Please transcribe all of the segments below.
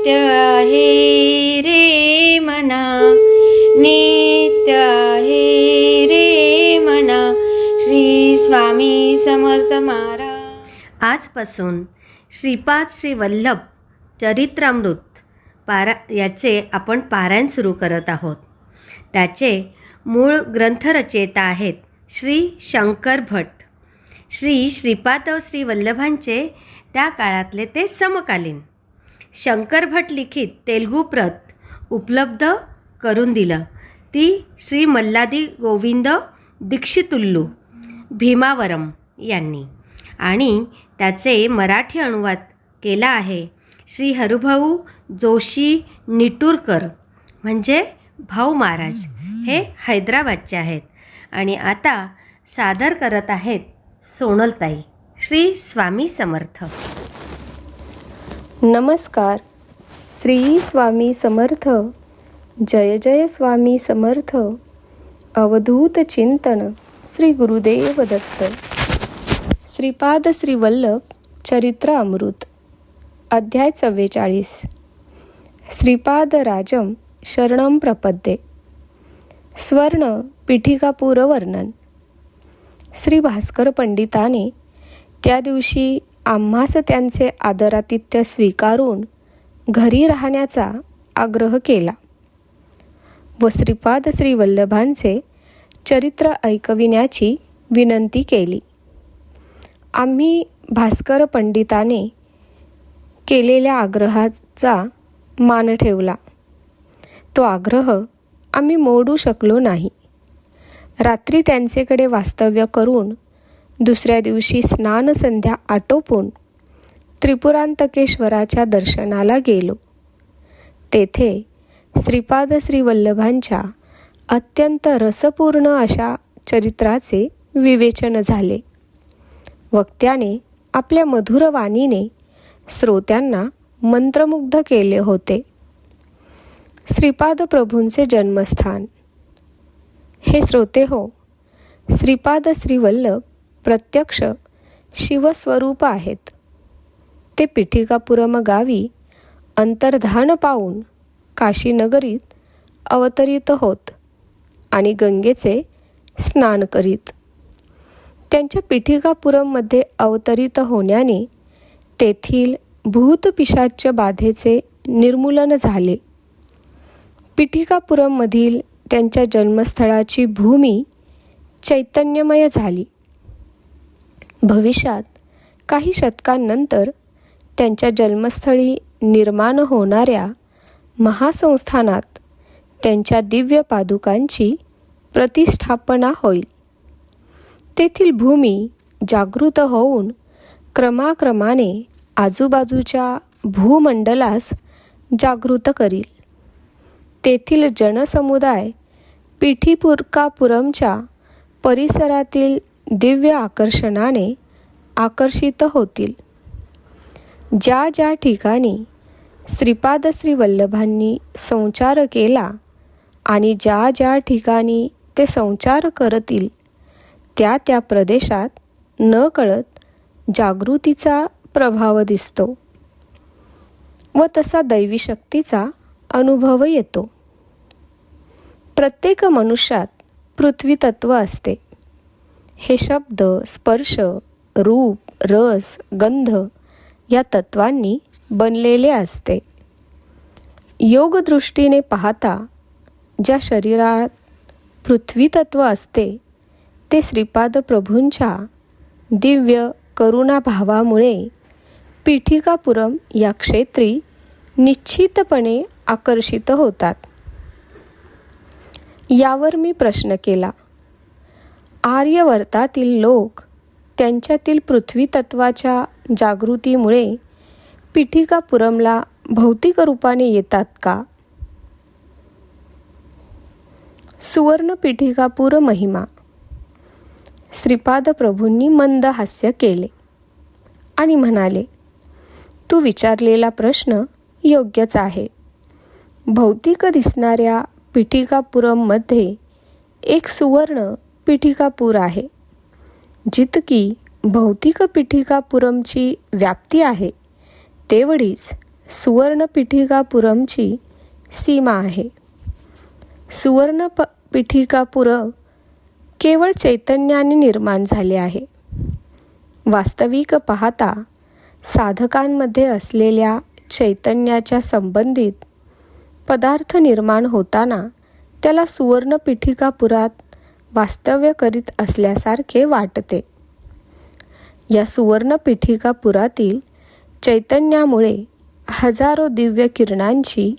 नित्य आहे रे मना नित्य आहे रे मना श्री स्वामी समर्थ महाराज. आजपासून श्रीपाद श्री वल्लभ चरित्रामृत पारा याचे आपण पारायण सुरू करत आहोत. त्याचे मूळ ग्रंथरचयिता आहेत श्री शंकर भट. श्री श्रीपाद श्री वल्लभांचे त्या काळातले ते समकालीन. शंकर भट लिखित तेलगू प्रत उपलब्ध करून दिलं. ती श्री मल्लादी गोविंद दीक्षितुल्लू भीमावरम यांनी. आणि त्याचे मराठी अनुवाद केला आहे श्री हरुभाऊ जोशी निटूरकर म्हणजे भाऊ महाराज हे हैदराबादचे आहेत. आणि आता सादर करत आहेत सोनलताई श्री स्वामी समर्थ. नमस्कार. श्री स्वामी समर्थ. जय जय स्वामी समर्थ. अवधूत चिंतन श्री गुरुदेव दत्त. श्रीपाद श्रीवल्लभ चरित्र अमृत. अध्याय चव्वेचाळीस. श्रीपाद राजम शरणम प्रपद्ये. स्वर्ण पिठिकापूर वर्णन श्री भास्कर पंडिताने त्या दिवशी आम्हास त्यांचे आदरातिथ्य स्वीकारून घरी राहण्याचा आग्रह केला. व श्रीपाद श्रीवल्लभांचे चरित्र ऐकविण्याची विनंती केली. आम्ही भास्कर पंडिताने केलेल्या आग्रहाचा मान ठेवला. तो आग्रह आम्ही मोडू शकलो नाही. रात्री त्यांचेकडे वास्तव्य करून दुसऱ्या दिवशी स्नान संध्या आटोपून त्रिपुरांतकेश्वराच्या दर्शनाला गेलो. तेथे श्रीपाद श्रीवल्लभांच्या अत्यंत रसपूर्ण अशा चरित्राचे विवेचन झाले. वक्त्याने आपल्या मधुर वाणीने श्रोत्यांना मंत्रमुग्ध केले होते. श्रीपाद प्रभूंचे जन्मस्थान. हे श्रोते हो श्रीपाद श्रीवल्लभ प्रत्यक्ष शिवस्वरूप आहेत. ते पिठिकापुरम गावी अंतर्धान पावून काशीनगरीत अवतरित होत आणि गंगेचे स्नान करीत. त्यांच्या पिठिकापुरममध्ये अवतरित होण्याने तेथील भूतपिशाच्य बाधेचे निर्मूलन झाले. पिठिकापुरममधील त्यांच्या जन्मस्थळाची भूमी चैतन्यमय झाली. भविष्यात काही शतकांनंतर त्यांच्या जन्मस्थळी निर्माण होणाऱ्या महासंस्थानात त्यांच्या दिव्य पादुकांची प्रतिष्ठापना होईल. तेथील भूमी जागृत होऊन क्रमाक्रमाने आजूबाजूच्या भूमंडलास जागृत करील. तेथील जनसमुदाय पिठीपुरकापुरमच्या परिसरातील दिव्य आकर्षणाने आकर्षित होतील. ज्या ज्या ठिकाणी श्रीपाद श्री वल्लभांनी संचार केला आणि ज्या ज्या ठिकाणी ते संचार करतील त्या त्या प्रदेशात न कळत जागृतीचा प्रभाव दिसतो व तसा दैवी शक्तीचा अनुभव येतो. प्रत्येक मनुष्यात पृथ्वी तत्व असते. हे शब्द स्पर्श रूप रस गंध या तत्वांनी बनलेले असते. योगदृष्टीने पाहता ज्या शरीरात पृथ्वी तत्व असते ते श्रीपाद प्रभूंच्या दिव्य करुणाभावामुळे पीठिकापुरम या क्षेत्री निश्चितपणे आकर्षित होतात. यावर मी प्रश्न केला. आर्यवर्तातील लोक त्यांच्यातील पृथ्वी तत्वाच्या जागृतीमुळे पिठिकापुरमला भौतिक रूपाने येतात का? सुवर्ण पिठिकापूर महिमा. श्रीपाद प्रभूंनी मंद हास्य केले आणि म्हणाले तू विचारलेला प्रश्न योग्यच आहे. भौतिक दिसणाऱ्या पीठिकापुरममध्ये एक सुवर्ण पीठिकापूर आहे. जितकी भौतिक पीठिकापुरमची व्याप्ती आहे तेवढीच सुवर्ण पीठिकापुरमची सीमा आहे. सुवर्ण प पीठिकापुर केवळ चैतन्याने निर्माण झाले आहे. वास्तविक पाहता साधकांमध्ये असलेल्या चैतन्याच्या संबंधित पदार्थ निर्माण होताना त्याला सुवर्ण पीठिकापुरात वास्तव्य करीत असल्यासारखे वाटते. या सुवर्णपीठिकापुरातील चैतन्यामुळे हजारो दिव्य किरणांची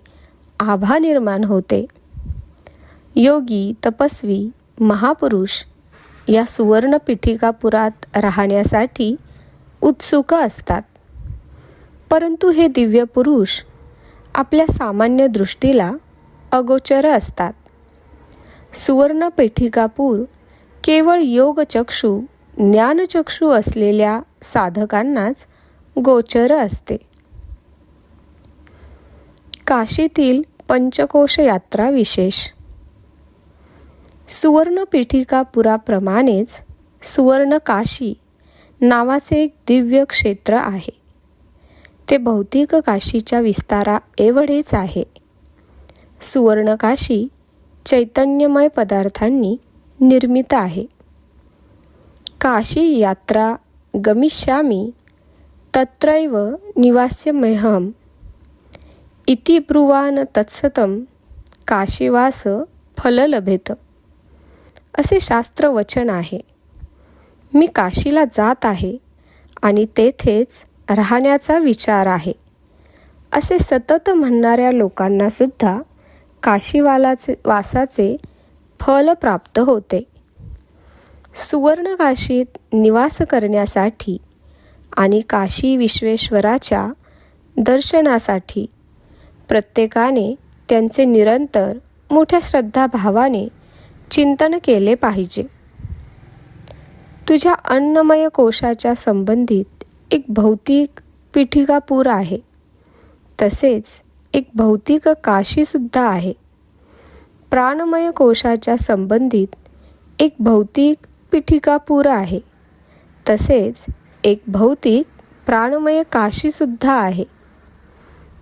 आभा निर्माण होते. योगी तपस्वी महापुरुष या सुवर्णपीठिकापुरात राहण्यासाठी उत्सुक असतात. परंतु हे दिव्य पुरुष आपल्या सामान्य दृष्टीला अगोचर असतात. सुवर्णपेठिकापूर केवळ योगचक्षू ज्ञानचक्षू असलेल्या साधकांनाच गोचर असते. काशीतील पंचकोश यात्रा विशेष. सुवर्णपीठिकापुराप्रमाणेच सुवर्णकाशी नावाचे एक दिव्य क्षेत्र आहे. ते भौतिक काशीच्या विस्तारा एवढेच आहे. सुवर्णकाशी चैतन्यमय पदार्थांनी निर्मित आहे. काशी यात्रा गमिष्यामी तत्रैव निवास्यमेहम. इति ब्रुवान तत्सतं काशीवास फल लभेत. असे शास्त्र वचन आहे. मी काशीला जात आहे आणि तेथेच राहण्याचा विचार आहे. असे सतत म्हणणाऱ्या लोकांनासुद्धा काशीवालाचे वासाचे फल प्राप्त होते. सुवर्णकाशीत निवास करण्यासाठी आणि काशी विश्वेश्वराच्या दर्शनासाठी प्रत्येकाने त्यांचे निरंतर मोठ्या श्रद्धाभावाने चिंतन केले पाहिजे. तुझ्या अन्नमय कोशाच्या संबंधित एक भौतिक पीठिकापूर आहे. तसेच एक भौतिक काशीसुद्धा आहे. प्राणमय कोशाच्या संबंधित एक भौतिक पीठिकापूर आहे. तसेच एक भौतिक प्राणमय काशीसुद्धा आहे.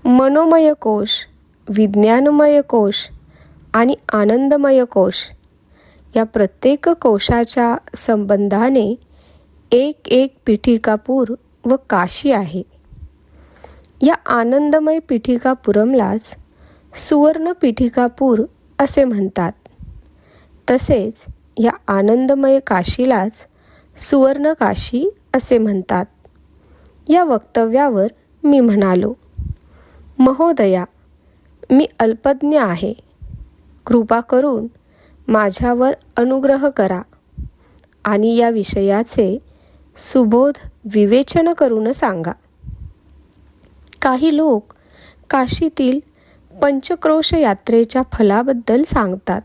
मनोमय कोश विज्ञानमय कोश आणि आनंदमय कोश या प्रत्येक कोशाच्या संबंधाने एक एक पीठिकापूर व काशी आहे. या आनंदमय पीठिकापुरमलाच सुवर्ण पीठिकापूर असे म्हणतात. तसेच या आनंदमय काशीलाच सुवर्ण काशी असे म्हणतात. या वक्तव्यावर मी म्हणालो महोदया मी अल्पज्ञ आहे. कृपा करून माझ्यावर अनुग्रह करा आणि या विषयाचे सुबोध विवेचन करून सांगा. काही लोक काशीतील पंचक्रोश यात्रेच्या फलाबद्दल सांगतात.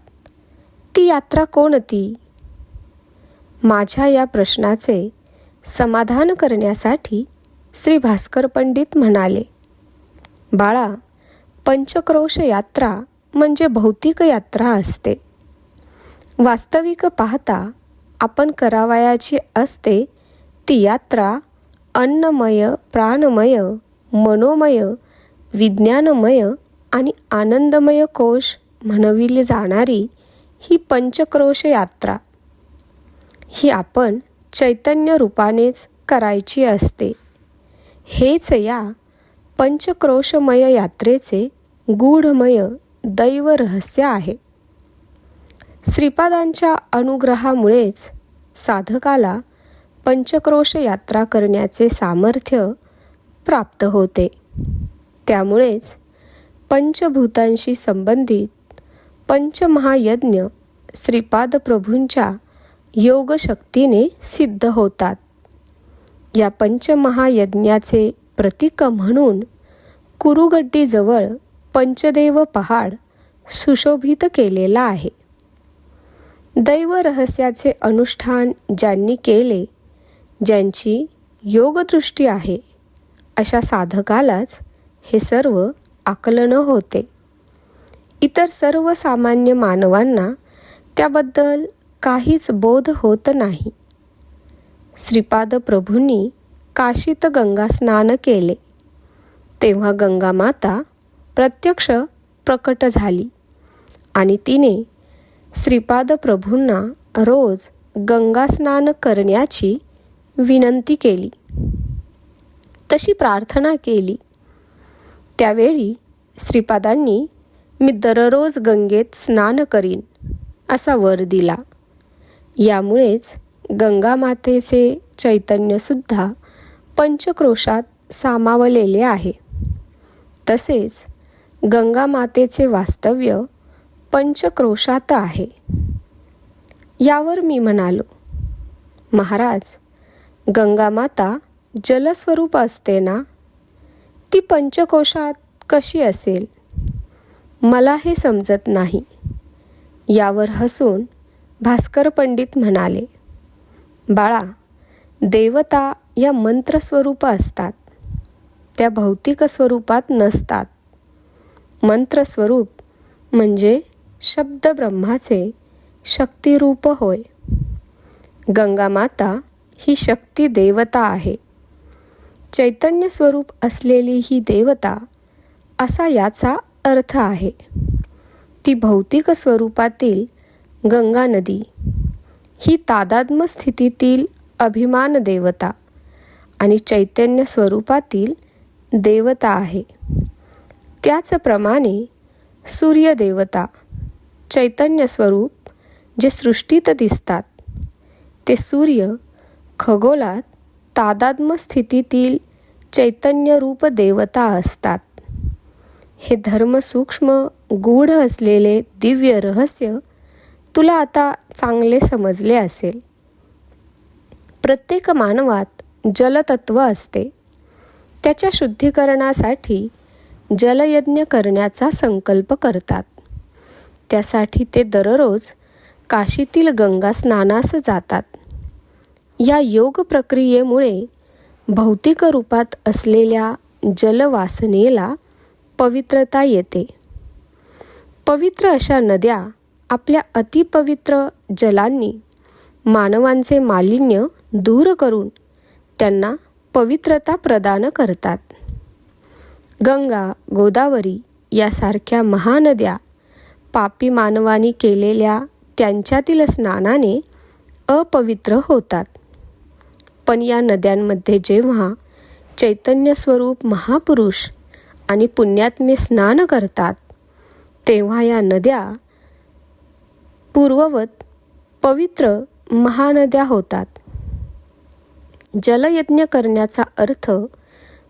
ती यात्रा कोणती माझ्या या प्रश्नाचे समाधान करण्यासाठी श्री भास्कर पंडित म्हणाले बाळा पंचक्रोश यात्रा म्हणजे भौतिक यात्रा असते. वास्तविक पाहता आपण करावयाची असते ती यात्रा अन्नमय प्राणमय मनोमय विज्ञानमय आणि आनंदमय कोश म्हणविली जाणारी ही पंचक्रोश यात्रा. ही आपण चैतन्य रूपानेच करायची असते. हेच या पंचक्रोशमय यात्रेचे गूढमय दैव रहस्य आहे. श्रीपादांच्या अनुग्रहामुळेच साधकाला पंचक्रोश यात्रा करण्याचे सामर्थ्य प्राप्त होते. त्यामुळेच पंचभूतांशी संबंधित पंचमहायज्ञ श्रीपाद प्रभूंच्या योगशक्तीने सिद्ध होतात. या पंचमहायज्ञाचे प्रतीक म्हणून कुरुगड्डीजवळ पंचदेव पहाड सुशोभित केलेला आहे. दैव रहस्याचे अनुष्ठान ज्यांनी केले ज्यांची योगदृष्टी आहे अशा साधकालाच हे सर्व आकलन होते. इतर सर्वसामान्य मानवांना त्याबद्दल काहीच बोध होत नाही. श्रीपाद प्रभूंनी काशीत गंगा स्नान केले. तेव्हा गंगा माता प्रत्यक्ष प्रकट झाली आणि तिने श्रीपाद प्रभूंना रोज गंगा स्नान करण्याची विनंती केली. तशी प्रार्थना केली. त्यावेळी श्रीपादांनी मी दररोज गंगेत स्नान करीन असा वर दिला. यामुळेच गंगा मातेचे चैतन्यसुद्धा पंचक्रोशात सामावलेले आहे. तसेच गंगा मातेचे वास्तव्य पंचक्रोशात आहे. यावर मी म्हणालो महाराज गंगा माता जलस्वरूप असते ना ती पंचकोशात कशी असेल? मला हे समजत नाही. यावर हसून भास्कर पंडित म्हणाले बाळा देवता या मंत्रस्वरूप असतात. त्या भौतिक स्वरूपात नसतात. मंत्रस्वरूप म्हणजे शब्द ब्रह्माचे शक्तिरूप होय. गंगा माता ही शक्ती देवता आहे. चैतन्य स्वरूप असलेली ही देवता असा याचा अर्थ आहे. ती भौतिक स्वरूपातील गंगा नदी ही तादात्म स्थितीतील अभिमान देवता आणि चैतन्य स्वरूपातील देवता आहे. त्याचप्रमाणे सूर्यदेवता चैतन्य स्वरूप जे सृष्टीत दिसतात ते सूर्य खगोलात तादात्म स्थितीतील चैतन्यरूप देवता असतात. हे धर्म सूक्ष्म गूढ असलेले दिव्य रहस्य तुला आता चांगले समजले असेल. प्रत्येक मानवात जलतत्व असते. त्याच्या शुद्धीकरणासाठी जलयज्ञ करण्याचा संकल्प करतात. त्यासाठी ते दररोज काशीतील गंगा स्नानास जातात. या योग प्रक्रियेमुळे भौतिक रूपात असलेल्या जलवासनेला पवित्रता येते. पवित्र अशा नद्या आपल्या अतिपवित्र जलांनी मानवांचे मालिन्य दूर करून त्यांना पवित्रता प्रदान करतात. गंगा गोदावरी यासारख्या महानद्या पापी मानवानी केलेल्या त्यांच्यातील स्नानाने अपवित्र होतात. पण या नद्यांमध्ये जेव्हा चैतन्य स्वरूप महापुरुष आणि पुण्यात्मे स्नान करतात तेव्हा या नद्या पूर्ववत पवित्र महानद्या होतात. जलयज्ञ करण्याचा अर्थ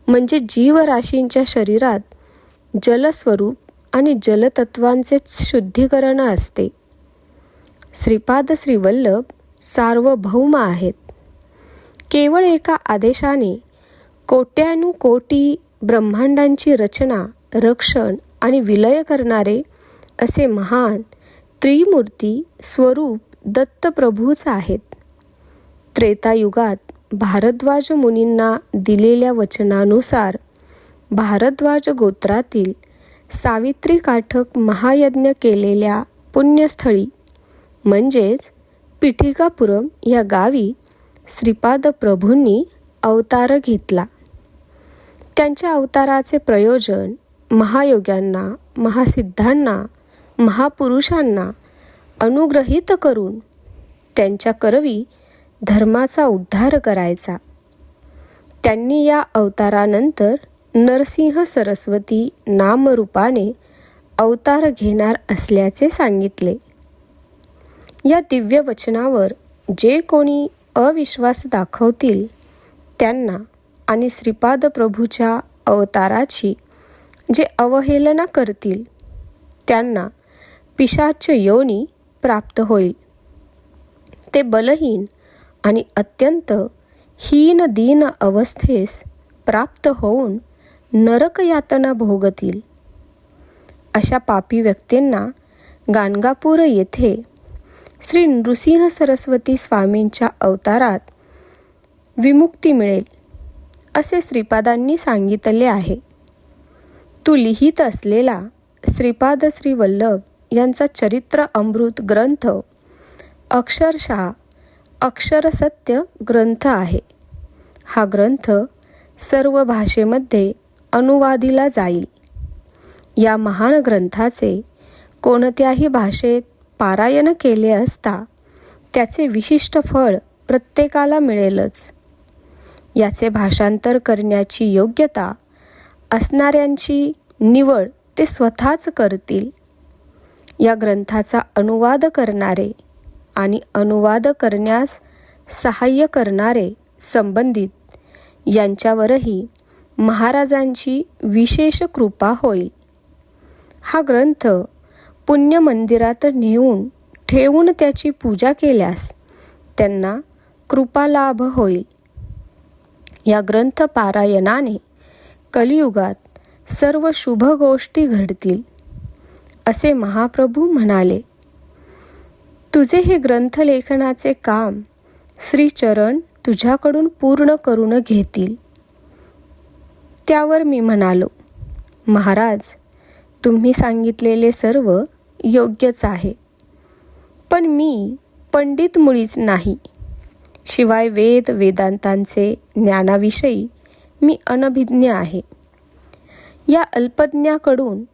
म्हणजे जीवराशींच्या शरीरात जलस्वरूप आणि जलतत्वांचे शुद्धीकरण असते. श्रीपाद श्रीवल्लभ सार्वभौम आहेत. केवळ एका आदेशाने कोट्यानुकोटी ब्रह्मांडांची रचना रक्षण आणि विलय करणारे असे महान त्रिमूर्ती स्वरूप दत्तप्रभूच आहेत. त्रेतायुगात भारद्वाज मुनींना दिलेल्या वचनानुसार भारद्वाज गोत्रातील सावित्री काठक महायज्ञ केलेल्या पुण्यस्थळी म्हणजेच पिठिकापुरम या गावी श्रीपाद प्रभूंनी अवतार घेतला. त्यांच्या अवताराचे प्रयोजन महायोग्यांना महासिद्धांना महापुरुषांना अनुग्रहित करून त्यांच्या करवी धर्माचा उद्धार करायचा. त्यांनी या अवतारानंतर नरसिंह सरस्वती नामरूपाने अवतार घेणार असल्याचे सांगितले. या दिव्य वचनावर जे कोणी अविश्वास दाखवतील त्यांना आणि श्रीपाद प्रभूच्या अवताराची जे अवहेलना करतील त्यांना पिशाच योनी प्राप्त होईल. ते बलहीन आणि अत्यंत हीन दीन अवस्थेस प्राप्त होऊन नरकयातना भोगतील. अशा पापी व्यक्तींना गाणगापूर येथे श्री नृसिंह सरस्वती स्वामींच्या अवतारात विमुक्ती मिळेल असे श्रीपादांनी सांगितले आहे. तू लिहित असलेला श्रीपाद श्री वल्लभ यांचा चरित्र अमृत ग्रंथ अक्षरशः अक्षरसत्य ग्रंथ आहे. हा ग्रंथ सर्व भाषेमध्ये अनुवादिला जाईल. या महान ग्रंथाचे कोणत्याही भाषेत पारायण केले असता त्याचे विशिष्ट फळ प्रत्येकाला मिळेलच. याचे भाषांतर करण्याची योग्यता असणाऱ्यांची निवड ते स्वतःच करतील. या ग्रंथाचा अनुवाद करणारे आणि अनुवाद करण्यास सहाय्य करणारे संबंधित यांच्यावरही महाराजांची विशेष कृपा होईल. हा ग्रंथ पुण्य मंदिरात नेऊन ठेवून त्याची पूजा केल्यास त्यांना कृपालाभ होईल. या ग्रंथ पारायणाने कलियुगात सर्व शुभ गोष्टी घडतील असे महाप्रभू म्हणाले. तुझे हे ग्रंथलेखनाचे काम श्रीचरण तुझ्याकडून पूर्ण करून घेतील. त्यावर मी म्हणालो महाराज तुम्ही सांगितलेले सर्व योग्यच आहे. पण मी पंडित मुळीच नाही. शिवाय वेद वेदांतांचे ज्ञानाविषयी मी अनभिज्ञ आहे. या अल्पज्ञाकडून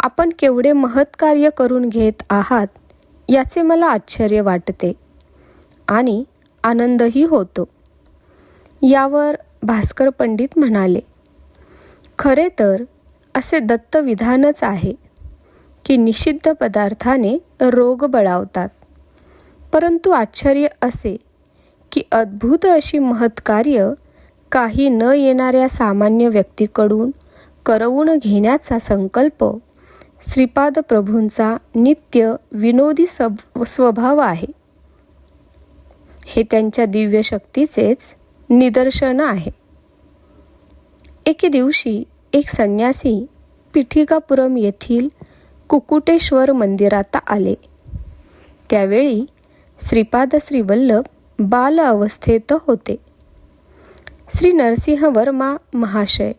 आपण केवढे महत्कार्य करून घेत आहात याचे मला आश्चर्य वाटते आणि आनंदही होतो. यावर भास्कर पंडित म्हणाले खरे तर असे दत्तविधानच आहे. की निषिद्ध पदार्थाने रोग बळावतात. परंतु आश्चर्य असे की अद्भुत अशी महत्कार्य काही न येणाऱ्या सामान्य व्यक्तीकडून करवून घेण्याचा संकल्प श्रीपाद प्रभूंचा नित्य विनोदी सब स्वभाव आहे. हे त्यांच्या दिव्य शक्तीचेच निदर्शन आहे. एके दिवशी एक संन्यासी पिठिकापुरम येथील कुकुटेश्वर मंदिरात आले. त्यावेळी श्रीपाद श्रीवल्लभ बाल अवस्थेत होते. श्री नरसिंह वर्मा महाशय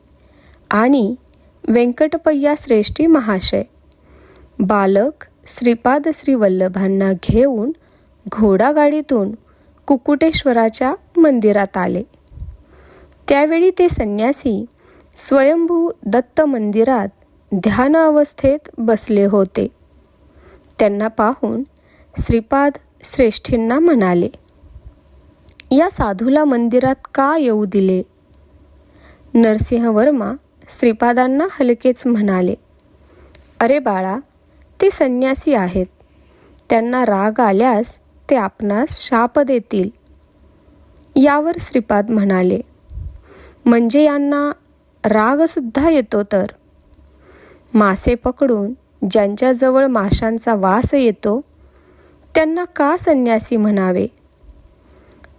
आणि व्यंकटपय्या श्रेष्ठी महाशय. बालक श्रीपाद श्रीवल्लभांना घेऊन घोडागाडीतून कुकुटेश्वराच्या मंदिरात आले. त्यावेळी ते संन्यासी स्वयंभू दत्त मंदिरात ध्यान अवस्थेत बसले होते. त्यांना पाहून श्रीपाद श्रेष्ठींना म्हणाले या साधूला मंदिरात का येऊ दिले? नरसिंह वर्मा श्रीपादांना हलकेच म्हणाले अरे बाळा ते संन्यासी आहेत. त्यांना राग आल्यास ते आपणास शाप देतील. यावर श्रीपाद म्हणाले म्हणजे यांना रागसुद्धा येतो तर? मासे पकडून ज्यांच्याजवळ माशांचा वास येतो त्यांना का संन्यासी म्हणावे?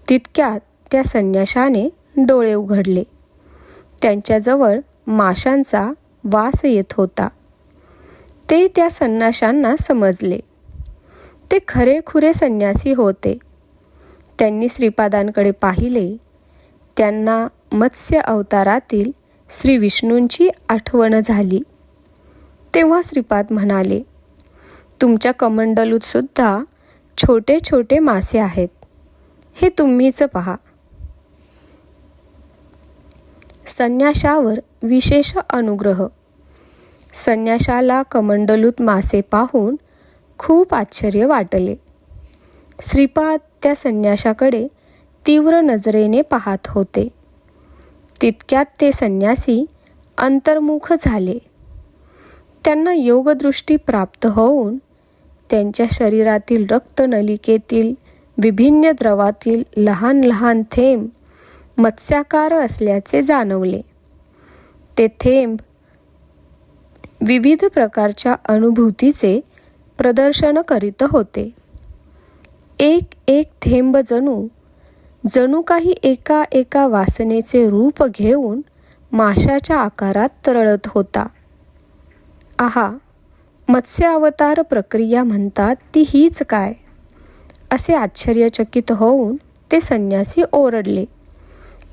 तितक्यात त्या संन्याशाने डोळे उघडले. त्यांच्याजवळ माशांचा वास येत होता. ते त्या संन्याशांना समजले. ते खरेखुरे संन्यासी होते. त्यांनी श्रीपादांकडे पाहिले. त्यांना मत्स्य अवतारातील श्री विष्णूंची आठवण झाली. तेव्हा श्रीपाद म्हणाले तुमच्या कमंडलूतसुद्धा छोटे छोटे मासे आहेत. हे तुम्हीच पहा. संन्याशावर विशेष अनुग्रह. संन्याशाला कमंडलूत मासे पाहून खूप आश्चर्य वाटले. श्रीपाद त्या संन्याशाकडे तीव्र नजरेने पाहत होते. तितक्यात ते संन्यासी अंतर्मुख झाले. त्यांना योगदृष्टी प्राप्त होऊन त्यांच्या शरीरातील रक्तनलिकेतील विभिन्न द्रवातील लहान लहान थेंब मत्स्याकार असल्याचे जाणवले. ते थेंब विविध प्रकारच्या अनुभूतीचे प्रदर्शन करीत होते. एक एक थेंब जणू जणू काही एका एका वासनेचे रूप घेऊन माशाच्या आकारात तरळत होता. आहा मत्स्य अवतार प्रक्रिया म्हणतात ती हीच काय? असे आश्चर्यचकित होऊन ते संन्यासी ओरडले.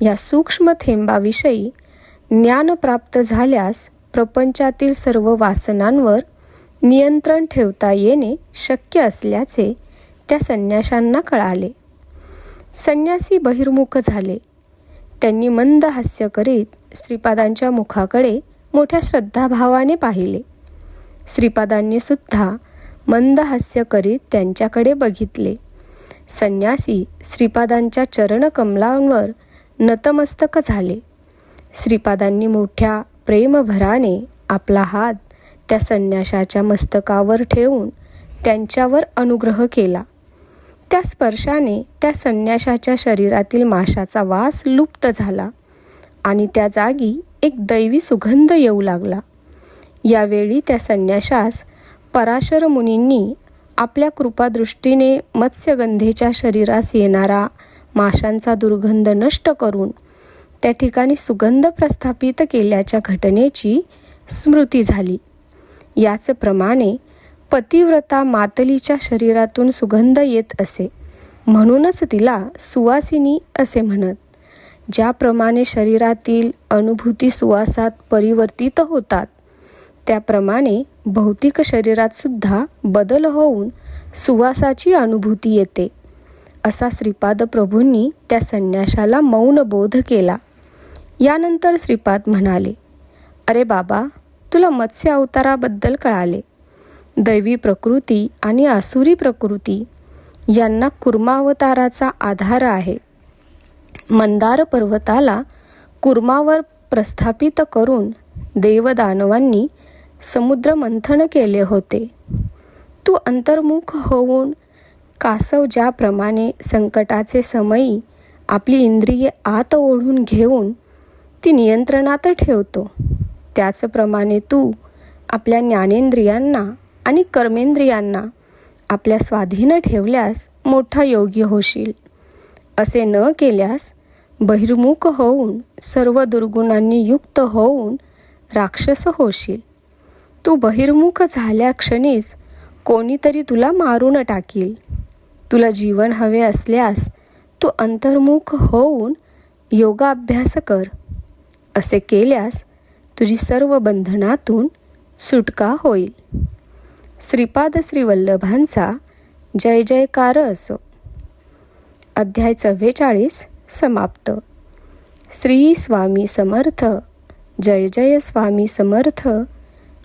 या सूक्ष्म थेंबाविषयी ज्ञान प्राप्त झाल्यास प्रपंचातील सर्व वासनांवर नियंत्रण ठेवता येणे शक्य असल्याचे त्या संन्याशांना कळाले. संन्यासी बहिर्मुख झाले. त्यांनी मंद हास्य करीत श्रीपादांच्या मुखाकडे मोठ्या श्रद्धाभावाने पाहिले. श्रीपादांनी सुद्धा मंद हास्य करीत त्यांच्याकडे बघितले. संन्यासी श्रीपादांच्या चरणकमलांवर नतमस्तक झाले. श्रीपादांनी मोठ्या प्रेमभराने आपला हात त्या संन्याशाच्या मस्तकावर ठेवून त्यांच्यावर अनुग्रह केला. त्या स्पर्शाने त्या संन्याशाच्या शरीरातील माशाचा वास लुप्त झाला आणि त्या जागी एक दैवी सुगंध येऊ लागला. यावेळी त्या संन्याशास पराशर मुनींनी आपल्या कृपादृष्टीने मत्स्यगंधेच्या शरीरास येणारा माशांचा दुर्गंध नष्ट करून त्या ठिकाणी सुगंध प्रस्थापित केल्याच्या घटनेची स्मृती झाली. याचप्रमाणे पतिव्रता मातलीच्या शरीरातून सुगंध येत असे. म्हणूनच तिला सुवासिनी असे म्हणत. ज्याप्रमाणे शरीरातील अनुभूती सुवासात परिवर्तित होतात त्याप्रमाणे भौतिक शरीरातसुद्धा बदल होऊन सुवासाची अनुभूती येते. असा श्रीपाद प्रभूंनी त्या संन्याशाला मौन बोध केला. यानंतर श्रीपाद म्हणाले अरे बाबा तुला मत्स्य अवताराबद्दल कळाले. दैवी प्रकृती आणि आसुरी प्रकृती यांना कुर्मावताराचा आधार आहे. मंदार पर्वताला कुर्मावर प्रस्थापित करून देवदानवांनी समुद्र मंथन केले होते. तू अंतर्मुख होऊन कासव ज्याप्रमाणे संकटाचे समयी आपली इंद्रिये आत ओढून घेऊन ती नियंत्रणात ठेवतो. त्याचप्रमाणे तू आपल्या ज्ञानेंद्रियांना आणि कर्मेंद्रियांना आपल्या स्वाधीन ठेवल्यास मोठा योग्य होशील. असे न केल्यास बहिर्मुख होऊन सर्व दुर्गुणांनी युक्त होऊन राक्षस होशील. तू बहिर्मुख झाल्या क्षणीच कोणीतरी तुला मारून टाकील. तुला जीवन हवे असल्यास तू अंतर्मुख होऊन योगाभ्यास कर. असे केल्यास तुझी सर्व बंधनातून सुटका होईल. श्रीपाद श्रीवल्लभांचा जय जयकार असो. अध्याय चव्वेचाळीस समाप्त. श्री स्वामी समर्थ. जय जय स्वामी समर्थ.